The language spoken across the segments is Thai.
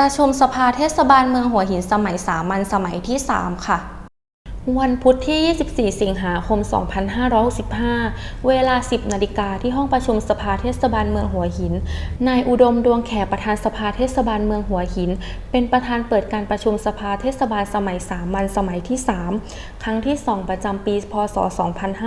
ประชุมสภาเทศบาลเมืองหัวหินสมัยสามัญสมัยที่ 3 ค่ะ วันพุธที่ 24 สิงหาคม 2565 เวลา 10 นาฬิกาที่ห้องประชุมสภาเทศบาลเมืองหัวหิน นายอุดมดวงแขประธานสภาเทศบาลเมืองหัวหิน เป็นประธานเปิดการประชุมสภาเทศบาลสมัยสามัญสมัยที่ 3 ครั้งที่ 2 ประจำปี พศ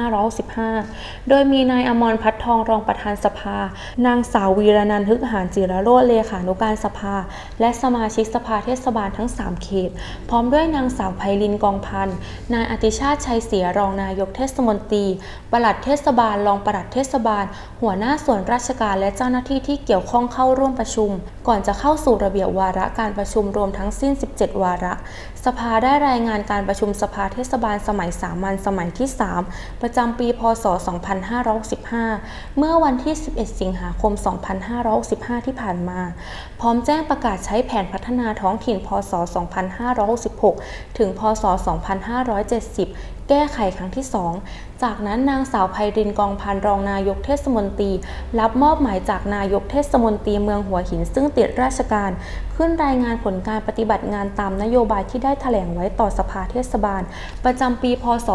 2515 โดยมีนายอมรพัฒน์ทองรองประธานสภา นางสาววีรนันท์ฮึกหานจิรโรจเลขานุการสภา และสมาชิกสภาเทศบาลทั้ง 3 เขต พร้อมด้วยนางสาวไพลินกองพันธ์นายอติชาติชัยเสียรองนายกเทศมนตรี ปลัดเทศบาล รองปลัดเทศบาล หัวหน้าส่วนราชการและเจ้าหน้าที่ที่เกี่ยวข้องเข้าร่วมประชุม ก่อนจะเข้าสู่ระเบียบวาระการประชุมรวมทั้งสิ้น 17 วาระ สภาได้รายงานการประชุมสภาเทศบาลสมัยสามัญสมัยที่ 3 ประจำปี พศ 2515เมื่อวันที่ 11 สิงหาคม 2515ที่ผ่านมา พร้อมแจ้งประกาศใช้แผนพัฒนาท้องถิ่น พศ 2566 ถึง พศ 25 2570แก้ไขครั้งที่ 2 จากนั้นนางสาวไพรินกองพันรองนายกเทศมนตรี รับมอบหมายจากนายกเทศมนตรีเมืองหัวหินซึ่งติดราชการ ขึ้นรายงานผลการปฏิบัติงานตามนโยบายที่ได้แถลงไว้ต่อสภาเทศบาล ประจำปีพศ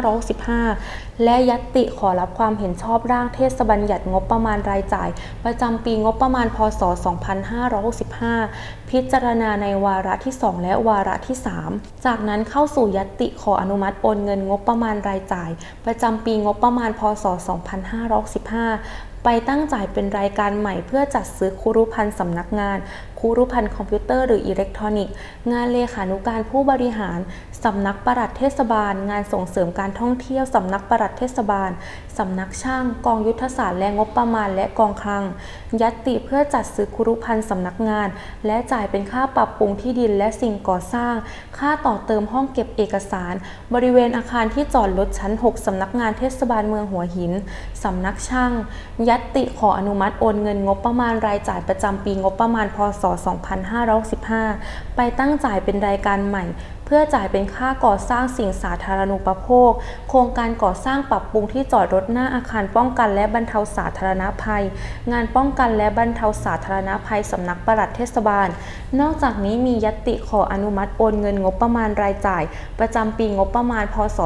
2515 และยัตติขอรับความเห็นชอบร่างเทศบัญญัติงบประมาณรายจ่าย ประจำปีงบประมาณพศ 2565 พิจารณาในวาระที่ 2 และวาระที่ 3 จากนั้นเข้าสู่ยัตติขออนุมัติโอนเงินงบประมาณรายจ่าย ประจำปีงบประมาณพศ 2565 ไปตั้งจ่ายเป็นรายการใหม่เพื่อจัดซื้อคุรุพันธ์สำนักงาน คุรุพันธ์คอมพิวเตอร์หรืออิเล็กทรอนิกส์ งานเลขานุการผู้บริหารสำนักปลัดเทศบาล งานส่งเสริมการท่องเที่ยวสำนักปลัดเทศบาลสำนักช่าง กองยุทธศาสตร์และงบประมาณและกองคลัง ยัตติเพื่อจัดซื้อคุรุพันธ์สำนักงาน และจ่ายเป็นค่าปรับปรุงที่ดินและสิ่งก่อสร้าง ค่าต่อเติมห้องเก็บเอกสาร บริเวณอาคารที่จอดรถชั้น 6สำนักงานเทศบาลเมืองหัวหินสำนักช่างยัตติขออนุมัติโอนเงินงบประมาณรายจ่ายประจำปีงบประมาณพศ 2515ไปตั้งจ่ายเป็นรายการใหม่ เพื่อจ่ายเป็นค่าก่อสร้างสิ่งสาธารณูปโภค โครงการก่อสร้างปรับปรุงที่จอดรถหน้าอาคารป้องกันและบรรเทาสาธารณภัย งานป้องกันและบรรเทาสาธารณภัยสำนักปลัดเทศบาล นอกจากนี้มียตติขออนุมัติโอนเงินงบประมาณรายจ่าย ประจำปีงบประมาณพศ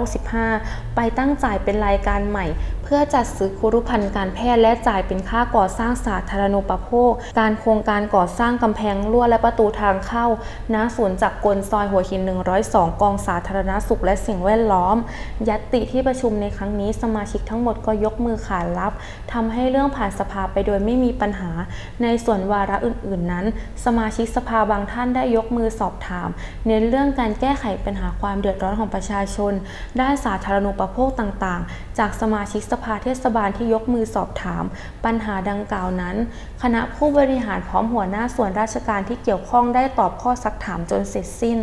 2515ไปตั้งจ่ายเป็นรายการใหม่ พื่อจัดซื้อคุรุภัณฑ์การแพทย์และจ่ายเป็นค่าก่อสร้างสาธารณูปโภค การโครงการก่อสร้างกำแพงรั้วและประตูทางเข้าณศูนย์จักรกลซอยหัวหิน 102 กองสาธารณสุขและสิ่งแวดล้อม ยัตติที่ประชุมในครั้งนี้สมาชิกทั้งหมดก็ยกมือขานรับทำให้เรื่องผ่านสภาไปโดยไม่มีปัญหา ในส่วนวาระอื่น ๆ นั้น สมาชิกสภาบางท่านได้ยกมือสอบถาม เน้นเรื่องการแก้ไขปัญหาความเดือดร้อนของประชาชน ด้านสาธารณูปโภคต่าง ๆ จากสมาชิกสภาเทศบาลที่ยกมือสอบถาม ปัญหาดังกล่าวนั้น คณะผู้บริหารพร้อมหัวหน้าส่วนราชการที่เกี่ยวข้องได้ตอบข้อซักถามจนเสร็จสิ้น